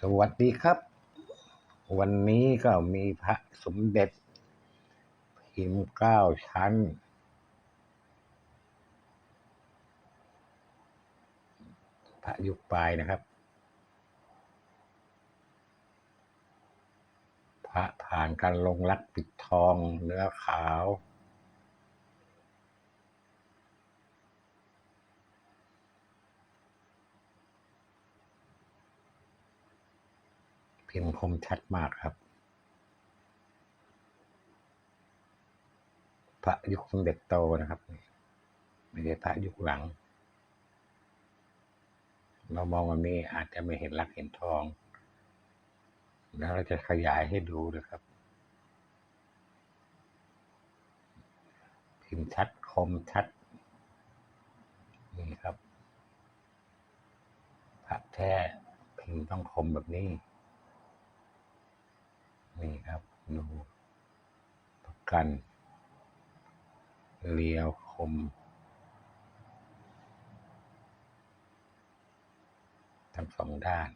สวัสดีครับ วันนี้ก็มีพระสมเด็จ พิมพ์เก้าชั้น พระยุคปลายนะครับ พระผ่านการลงรักปิดทองเนื้อขาว พิมพ์คมชัดมากครับ พระยุคสมเด็จโตนะครับ ไม่ใช่พระยุคหลัง เรามองวันนี้อาจจะไม่เห็นรักเห็นทอง แล้วเราจะขยายให้ดูนะครับ พิมพ์ชัดคมชัด นี่ครับพระแท้พิมพ์ต้องคมแบบนี้ นี่ครับดูประกันเรียวคม ทั้งสองด้าน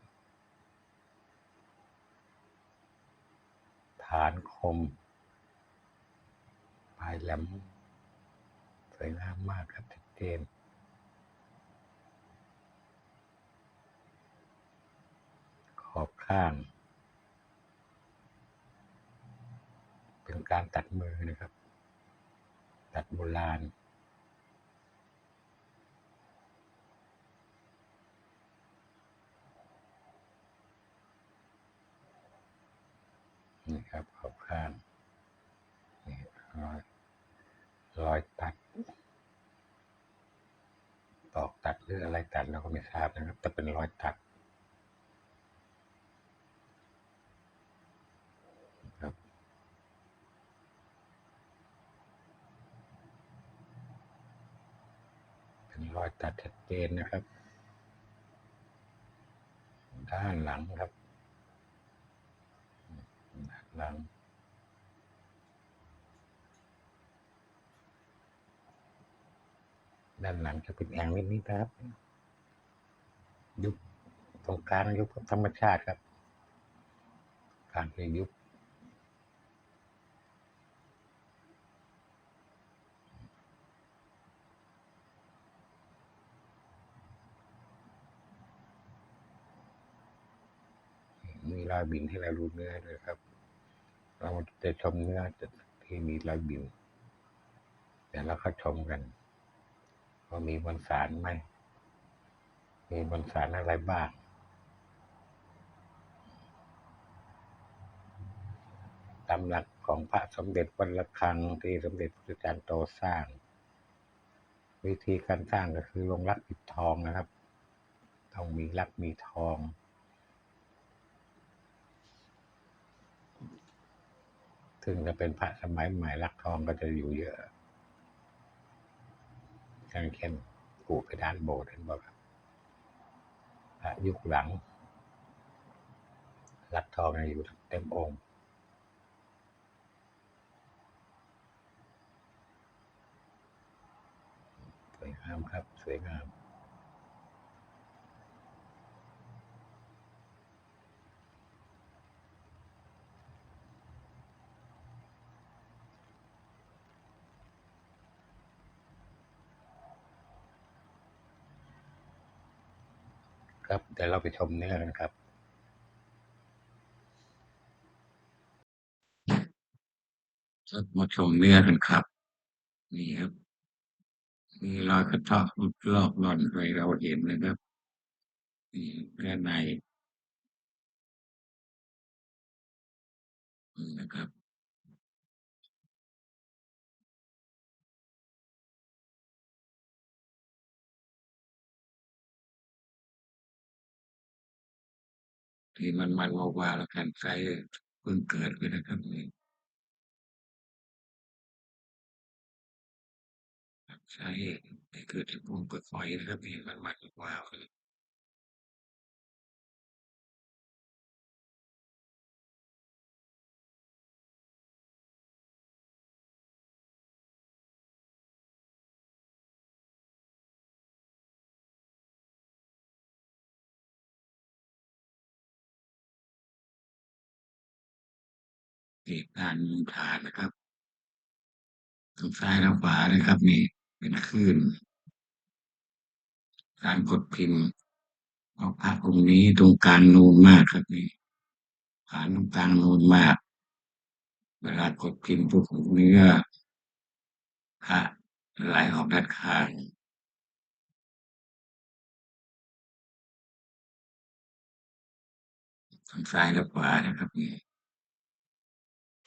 ฐานคม ปลายแหลม สวยงามมากครับชัดเจนขอบข้าง เป็นการตัดมือนะครับ ตัดโบราณนี่ครับขอบข้างนี่รอยรอยตัด ตอกตัดหรืออะไรตัดเราก็ไม่ทราบนะครับ แต่เป็นรอยตัดครับ เป็น รอยตัดชัดเจนนะครับ ด้านหลังครับด้านหลังด้านหลังจะเป็นแอ่งนิดๆนะครับ ยุบตรงกลางยุบธรรมชาติครับกลางคือยุบ มีรอยบินให้เราดูเนื้อด้วยครับ เราจะชมเนื้อที่มีรอยบินเดี๋ยวเราก็ชมกันว่ามีบนสารไหม มีบนสารอะไรบ้างตามหลักของพระสมเด็จวัดระฆังที่สมเด็จพระจารย์โตสร้าง วิธีการสร้างก็คือลงรักปิดทองนะครับ ต้องมีรักมีทอง ซึ่งจะเป็นพระสมัยใหม่รักทองก็จะอยู่เยอะอย่างเช่นกูไปด้านโบสถ์เห็นบอกครับพระยุคหลัง รักทองอยู่เต็มองค์สวยงามครับ สวยงาม ครับเดี๋ยวเราไปชมเนื้อกันครับครับมาชมเนื้อกันครับ นี่ครับ มีรอยกระทาะรอบร่อนให้เราเห็นนะครับ นี่เนื้อในนะครับ ที่มันมันวาวาแล้วกันใครเพิ่งเกิดขึ้นะครับนี่ใช้ให้เกิดจากวงเปิดไฟนะครับนี่มันมันวาวเลย นี่การฐานนะครับทางซ้ายและขวานะครับนี่เป็นคลื่น การกดพิมพ์ของพระองค์นี้ตรงกลางนูนมากครับนี่ฐานตรงกลางนูนมาก เวลากดพิมพ์ปุ๊บเนื้อพระไหลออกด้านข้างทางซ้ายและขวานะครับนี่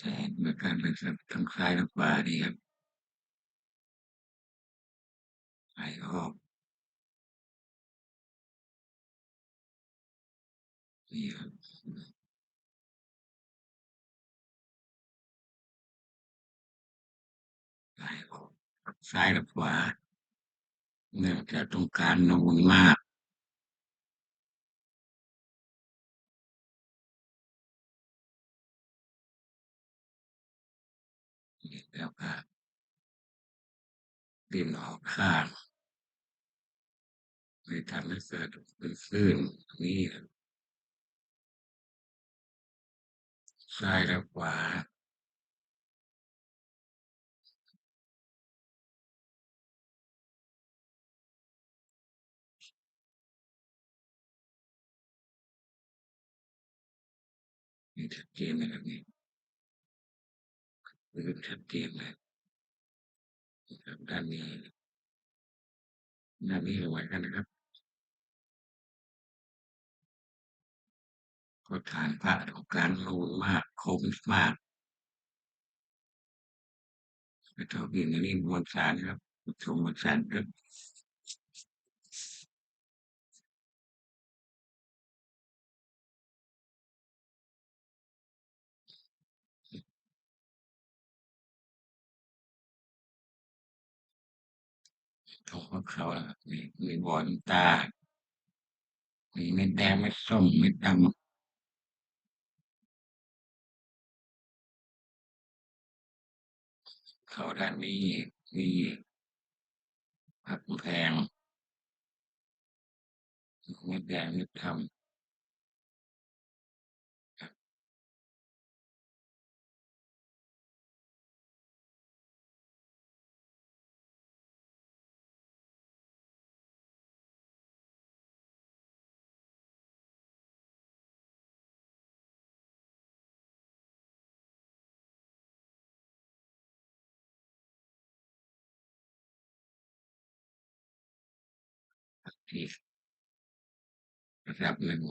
จะเห็นเหมือนกันเลยครับทางซ้ายและขวานี่ครับไหลออกนี่ครับไหลออกซ้ายและขวาเนื่องจากตรงกางนูนมาก แล้วก็ดินออกข้างเลยทำให้เกิดเป็นคลื่นนี่ครับซ้ายและขวานี่ชัดเจนนะครับนี่ คือชัดเจนเลยนะครับด้านนี้ด้านนี้เหวกันนะครับก็ฐานพระของการรูนมากคมมากไปเท่ากินอันนี้มวลสารครับชมมวลสารครับ ของเขาอะครับมีมีบอลตา มีเม็ดแดงเม็ดส้มเม็ดดำเขาด้านนี้มีผักแพงเม็ดแดงเม็ดดำ ที่ระดับหนึ่ง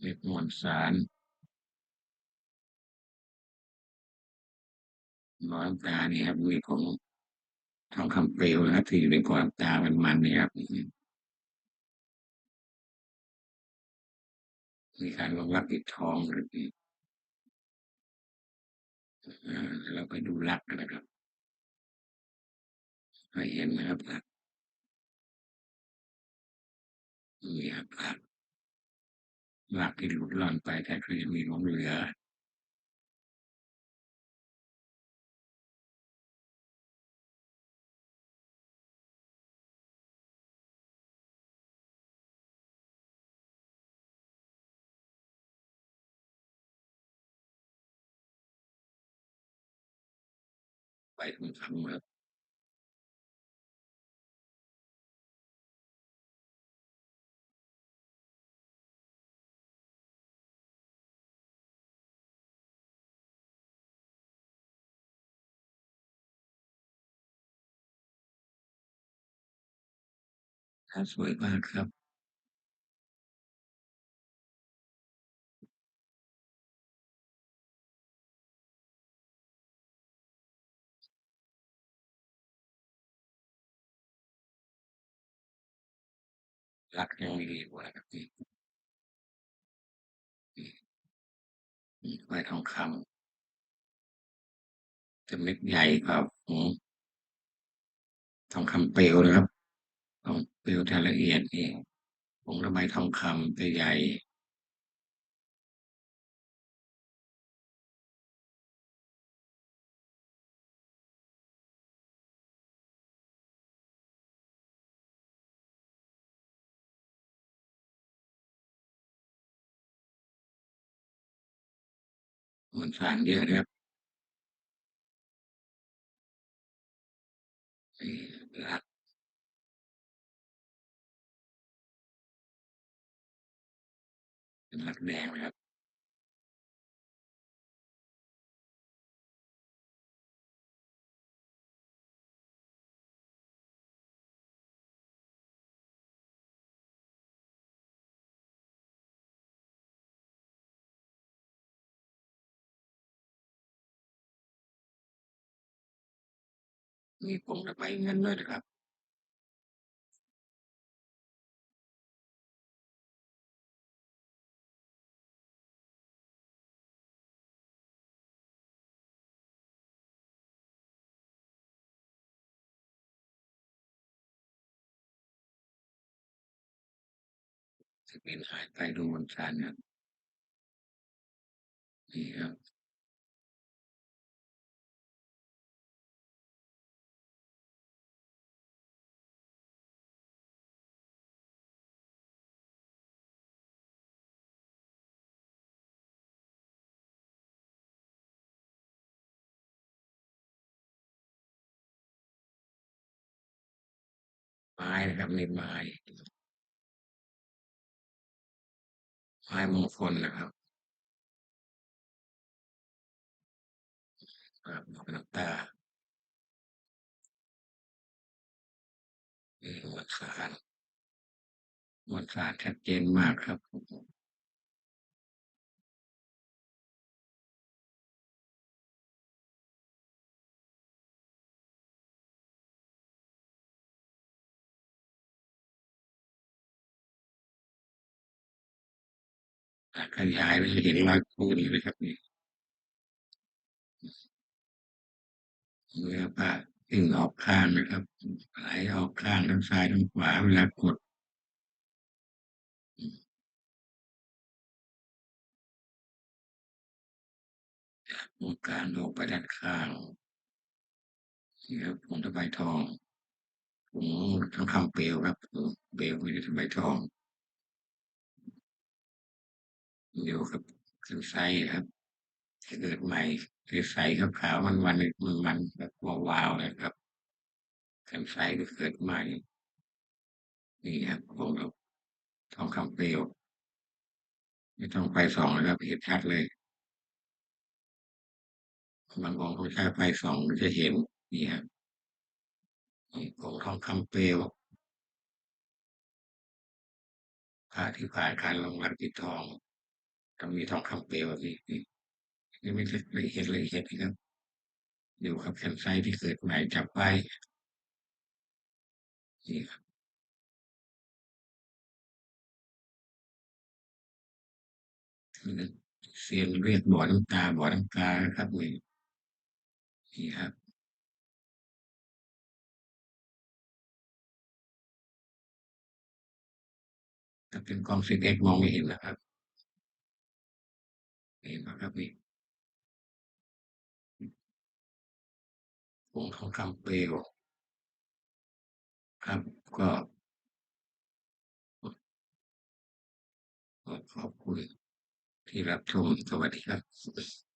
เม็ดมวลสารน้อยตานี่ครับมีของทองคำเปลวนะครับที่อยู่ในกรตามันมันนี่ครับมีการลงรักปิดทองหรืออ่า เราไปดูลักนะครับให้เห็นนะครับรักษณ์นี่ครับรักษณ์ลักที่หลุดล่อนไปแต่ก็ยังมีหลงเหลือ ไปทองคำครับถ้าสวยมากครับ รักยังมีดีกว่าครับนี่นี่ไว้ทองคำจะเม็ดใหญ่ครับของทองคำเปลวนะครับ ทองเปลวแต่ละเอียดเองผงละบายทองคำจะใหญ่ คนสางเยอะนะครับนี่รักเป็นรักแดงนะครับ มีผงตะไบเงินด้วยนะครับจะเป็นหายไปดูมวลสารครับนี่ครับ ไม้นะครับนี่ไม้ไม้มงคลนะครับครับดอกน้ำตานี่มวลสารมวลสารชัดเจนมากครับ ขยายไปเห็นรอยปูนเลยครับนี่เนื้อผ้าตึงออกข้างนะครับไหลออกข้างทั้งซ้ายทั้งขวาเวลากดตรงกลางออกไปด้านข้างนี่ครับผงตะไบทองผงทั้งคำเปลวครับเปลวไม่ได้ตะไบทอง เดี๋ยวครับขึ้นไซครับเกิดใหม่คือใสขาวๆมันมันมันมันแบบวาวๆเลยครับขึ้นไซก็เกิดใหม่ นี่ครับผมทองคำเปลวไม่ต้องไฟสองนะครับเห็นชัดเลยบางองค์เขาใช้ไฟสองจะเห็นนี่ครับนี่องทองคำเปลวพระที่ผ่านการลงรักปิดทอง ต้องมีทองคำเปลวนี่นี่นี่ไม่ละเอียดละเอียดนะครับ อยู่กับแคนไซที่เกิดใหม่จับไปนี่ครับเสียงเรียกบ่อน้ำตาบ่อน้ำตาครับนี่นี่ครับถ้าเป็นกล้องสิบเอ็กมองไม่เห็นนะครับ เห็นะครับนี่วงทองคำเปลวครับก็ขอบคุณที่รับชมสวัสดีครับ